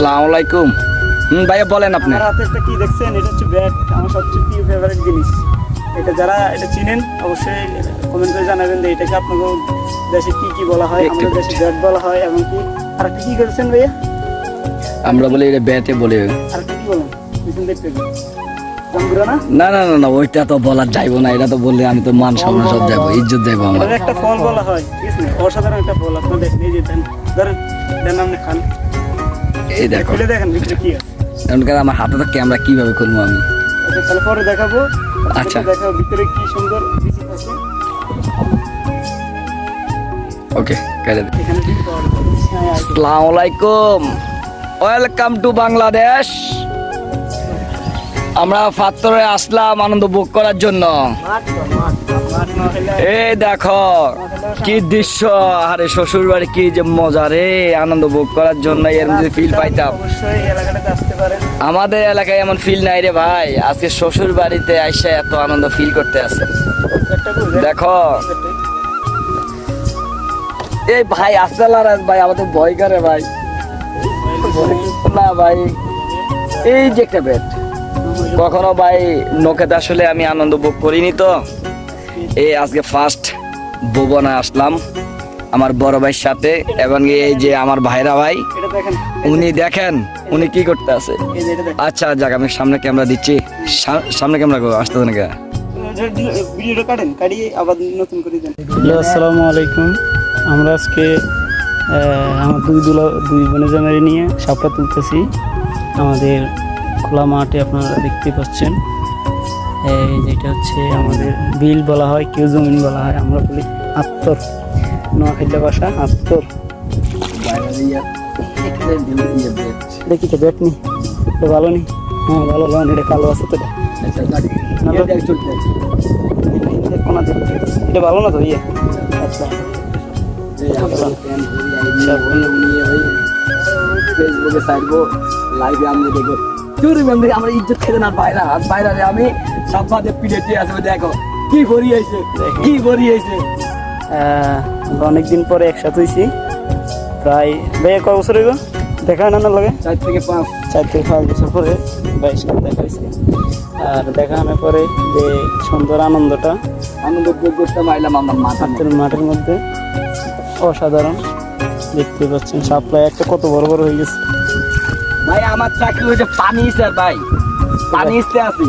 আসসালামু আলাইকুম। হুম ভাইয়া বলেন আপনি। আমার হাতে একটা কি দেখছেন? এটা হচ্ছে ব্যাট আমার সবচেয়ে প্রিয় ফেভারিট জিনিস। এটা যারা এটা চিনেন অবশ্যই কমেন্ট করে জানাবেন যে এটাকে আপনাদের দেশে কি কি বলা হয় আমাদের দেশে ব্যাট বলা হয় এবং কি আর একটা কি করেছেন ভাইয়া? আমরা বলি এটা ব্যাটে বলি। আর কি বলেন? পিছন দেখতে না? না না না না ওইটা তো বলা যাইবো না এটা তো বললে আমি তো মান সম্মান সব যাব ইজ্জত যাইবো আমার। একটা ফল বলা হয় অসাধারণ একটা ফল আপনার দেখেন এই যে দেন ধরেন দেন আপনি খান? এই দেখো। দেখেন ভিতরে কি আছে। এখনকার আমার হাতে তো ক্যামেরা কীভাবে খুলবো আমি? তাহলে পরে দেখাবো। আচ্ছা। দেখাবো ভিতরে কি সুন্দর ওকে কেটে। আসসালামু আলাইকুম। Welcome to Bangladesh. আমরা ফাত্তরে আসলাম আনন্দ ভোগ করার জন্য। এই দেখো, কি দৃশ্য, আরে শ্বশুর বাড়ি কি যে মজা রে, আনন্দ ভোগ করার জন্য এর মধ্যে ফিল পাইতাম। আমাদের এলাকায় এমন ফিল নাই রে ভাই, আজকে শ্বশুর বাড়িতে আইসা এত আনন্দ ফিল করতে আছে। দেখো এই ভাই আসতে লারাজ ভাই, আমাদের ভয় করে ভাই। না ভাই, এই যে একটা বেড কখনো ভাই নৌকাতে আসলে আমি আনন্দ ভোগ করিনি তো। এই আজকে ফার্স্ট ভুবনে আসলাম আমার বড় ভাইয়ের সাথে এবং এই যে আমার ভাইরা ভাই উনি দেখেন উনি কি করতে আছে? আচ্ছা যাক আমি সামনে ক্যামেরা দিচ্ছি। সামনে ক্যামেরা আসতে না ভিডিওটা কাটেন কাটিয়ে আবার নতুন করে দেন। হ্যালো আসসালামু আলাইকুম। আমরা আজকে আহ, আমার দুই দুলা দুই বোনের জামাই নিয়ে সাপটা তুলতেছি। আমাদের খোলা মাঠে আপনারা দেখতে পাচ্ছেন। এই যেটা হচ্ছে আমাদের বিল বলা হয়, কেউ জমিন বলা হয়, আমরা বলি আত্মর নোয়াখালী ভাষা আত্মর দেখি তো ব্যাট নি এটা ভালো নি হ্যাঁ ভালো লোন এটা কালো আছে তো। এটা। ভালো না তো ইয়ে? আচ্ছা। ফেসবুকে ছাড়বো লাইভে আমি দেখব চুরি বন্ধু আমরা ইজ্জত খেতে না বাইরা বাইরা রে আমি সাব্বাদে পিড়েতে আসবে দেখো কি ভরিয়েছে কি ভরিয়েছে আহ, আমরা অনেকদিন পরে একসাথে হয়েছি প্রায় ভাইয়া কয় বছর হইব? দেখা হয় না না লাগে? চার থেকে পাঁচ। চার থেকে পাঁচ বছর পরে ভাইয়ের সাথে দেখা হয়েছে আর দেখা হওয়ার পরে যে সুন্দর আনন্দটা আনন্দ উপভোগ করতে পারলাম আমার হাতের মাঠের মধ্যে অসাধারণ। দেখতে পাচ্ছেন সাপ্লাই একটা কত বড় বড় হয়ে গেছে। ভাই আমার চাকরি হয়েছে পানি স্যার ভাই। পানি ইস্তে আছি।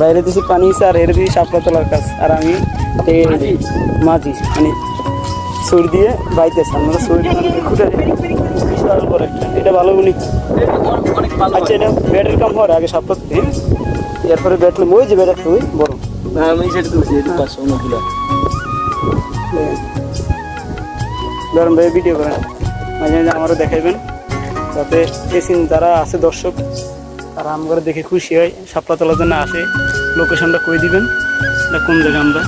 বাইরে দিছি পানি আর এর দিছি সাপলা তোলার কাজ। আর আমি মাঝি? মানে সুর দিয়ে বাইতেছি আমরা সুর খুঁটে একটা এটা ভালো ভালো আচ্ছা এটা ব্যাটের কাম হয় আগে সাপলা দিন এরপরে ব্যাট ওই যে ব্যাট একটা ওই বড়। আমি সেটা তুলছি একটু পাশে অন্যগুলো ধরেন ভাই ভিডিও করেন। মাঝে মাঝে আমারও দেখাইবেন। যাতে এসিন যারা আছে দর্শক, তারা আমরা দেখে খুশি হয়, সাপলা তোলার জন্য আসে। লোকেশনটা কই দিবেন? কোন জায়গা আমরা?